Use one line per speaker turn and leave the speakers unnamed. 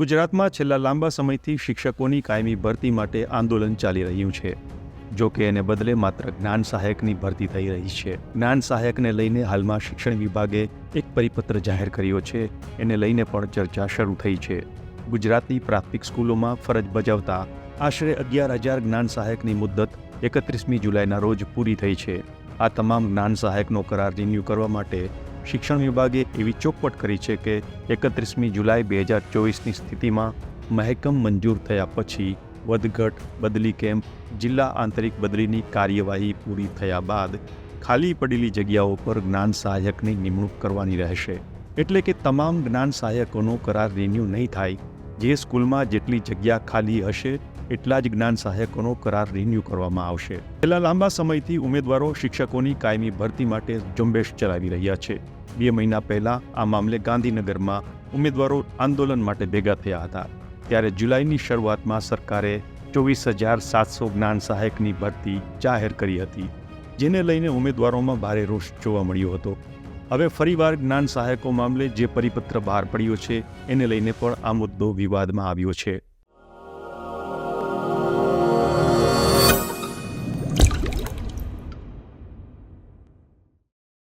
ગુજરાતમાં છેલ્લા લાંબા સમયથી શિક્ષકોની કાયમી ભરતી માટે આંદોલન ચાલી રહ્યું છે. જો કે એને બદલે માત્ર જ્ઞાન સહાયકની ભરતી થઈ રહી છે. જ્ઞાન સહાયકને લઈને હાલમાં શિક્ષણ વિભાગે એક પરિપત્ર જાહેર કર્યો છે. એને લઈને પણ ચર્ચા શરૂ થઈ છે. ગુજરાતની પ્રાથમિક સ્કૂલોમાં ફરજ બજાવતા આશરે અગિયાર હજાર જ્ઞાન સહાયકની મુદ્દત એકત્રીસમી જુલાઈના રોજ પૂરી થઈ છે. આ તમામ જ્ઞાન સહાયકનો કરાર રિન્યૂ કરવા માટે શિક્ષણ વિભાગે એવી ચોખવટ કરી છે કે એકત્રીસમી જુલાઈ બે હજાર ચોવીસની સ્થિતિમાં મહેકમ મંજૂર થયા પછી વધઘટ, બદલી કેમ્પ, જિલ્લા આંતરિક બદલીની કાર્યવાહી પૂરી થયા બાદ ખાલી પડેલી જગ્યાઓ પર જ્ઞાન સહાયકની નિમણૂક કરવાની રહેશે. એટલે કે તમામ જ્ઞાન સહાયકોનો કરાર રિન્યૂ નહીં થાય જે સ્કૂલમાં જેટલી જગ્યા ખાલી હશે, એટલા જ જ્ઞાન સહાયકોનો કરાર રિન્યૂ કરવામાં આવશે. છેલ્લા લાંબા સમયથી ઉમેદવારો શિક્ષકોની કાયમી ભરતી માટે ઝુંબેશ ચલાવી રહ્યા છે. બે મહિના પહેલા આ મામલે ગાંધીનગરમાં ઉમેદવારો આંદોલન માટે ભેગા થયા હતા. ત્યારે જુલાઈની શરૂઆતમાં સરકારે ચોવીસ હજાર સાતસો જ્ઞાન સહાયકની ભરતી જાહેર કરી હતી, જેને લઈને ઉમેદવારોમાં ભારે રોષ જોવા મળ્યો હતો. હવે ફરીવાર જ્ઞાન સહાયકો મામલે જે પરિપત્ર બહાર પડ્યો છે, એને લઈને પણ આ મુદ્દો વિવાદમાં આવ્યો છે.